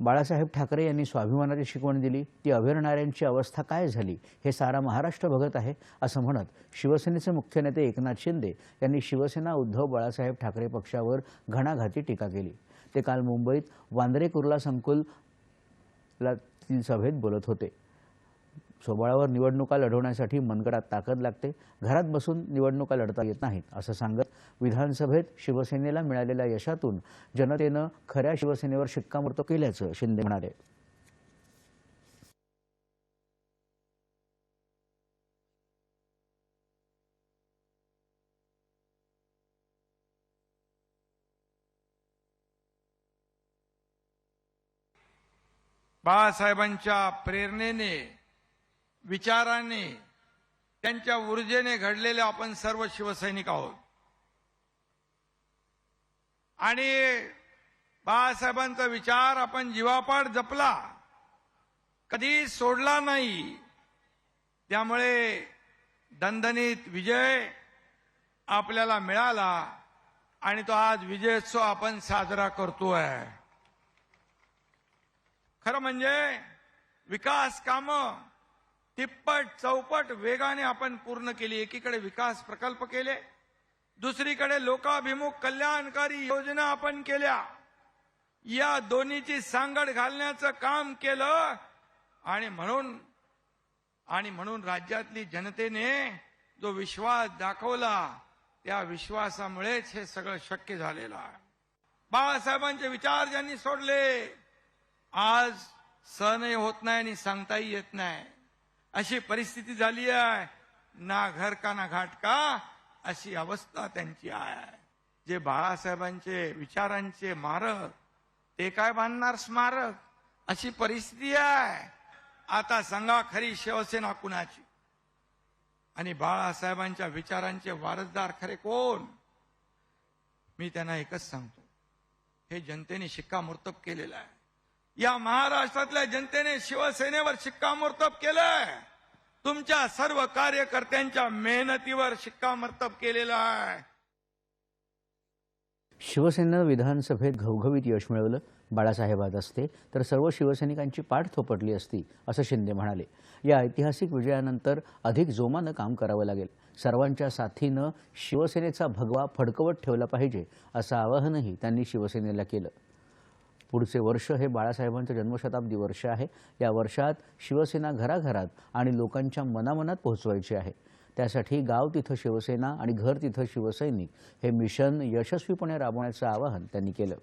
बाळासाहेब ठाकरे यांनी स्वाभिमानाची शिकवण दिली. ती अभिरणाऱ्यांची अवस्था काय झाली हे सारा महाराष्ट्र बघत आहे असं म्हणत शिवसेनेचे मुख्य नेते एकनाथ शिंदे यांनी शिवसेना उद्धव बाळासाहेब ठाकरे पक्षावर घणाघाती टीका केली. ते काल मुंबईत वांद्रे कुर्ला संकुल ला सभेत बोलत होते. स्वबळावर निवडणुका लढवण्यासाठी मनगडात ताकद लागते. घरात बसून निवडणुका लढता येत नाहीत असं सांगत विधानसभेत शिवसेनेला मिळालेल्या यशातून जनतेनं खऱ्या शिवसेनेवर शिक्कामोर्तब केल्याचं शिंदे म्हणाले. बाळासाहेबांच्या प्रेरणेने विचाराने त्यांच्या ऊर्जेने घडलेले आपण सर्व शिवसैनिक आहोत. आणि बाळासाहेबांचा विचार आपण जीवापाड जपला कधी सोडला नाही. त्यामुळे दणदणीत विजय आपल्याला मिळाला आणि तो आज विजयोत्सव आपण साजरा करतोय. खरं म्हणजे विकास काम तिप्पट चौपट वेगाने आपण पूर्ण केली एकीकडे विकास प्रकल्प केले दुसरीकडे लोकाभिमुख कल्याणकारी योजना आपण केल्या. या दोन्हीची सांगड घालण्याचं काम केलं आणि म्हणून आणि म्हणून राज्यातली जनतेने जो विश्वास दाखवला त्या विश्वासामुळेच हे सगळं शक्य झालेलं आहे. बाळासाहेबांचे विचार ज्यांनी सोडले आज सहनही होत नाही आणि सांगताही येत नाही. अशी परिस्थिती झाली आहे. ना घर का ना घाट का? अशी अवस्था त्यांची आहे. जे बाळासाहेबांचे विचारांचे मारक ते काय बांधणार स्मारक? अशी परिस्थिती आहे. आता सांगा खरी शिवसेना कुणाची? आणि बाळासाहेबांच्या विचारांचे वारसदार खरे कोण? मी त्यांना एकच सांगतो. हे जनतेने शिक्कामोर्तब केलेलं आहे. या महाराष्ट्रातल्या जनतेने शिवसेनेवर शिक्कामोर्तब केलंय. तुमच्या सर्व कार्यकर्त्यांच्या मेहनतीवर शिक्कामोर्तब केलेलं आहे. शिवसेनेनं विधानसभेत घवघवीत यश मिळवलं. बाळासाहेबात असते तर सर्व शिवसैनिकांची पाठ थोपटली असती असं शिंदे म्हणाले. या ऐतिहासिक विजयानंतर अधिक जोमानं काम करावं लागेल. सर्वांच्या साथीनं शिवसेनेचा भगवा फडकवत ठेवला पाहिजे असं आवाहनही त्यांनी शिवसेनेला केलं. पुढचे वर्ष हे बाळासाहेबांचं जन्मशताब्दी वर्ष आहे. या वर्षात शिवसेना घराघरात आणि लोकांच्या मनामनात पोहोचवायची आहे. त्यासाठी गाव तिथं शिवसेना आणि घर तिथं शिवसैनिक हे मिशन यशस्वीपणे राबवण्याचं आवाहन त्यांनी केलं.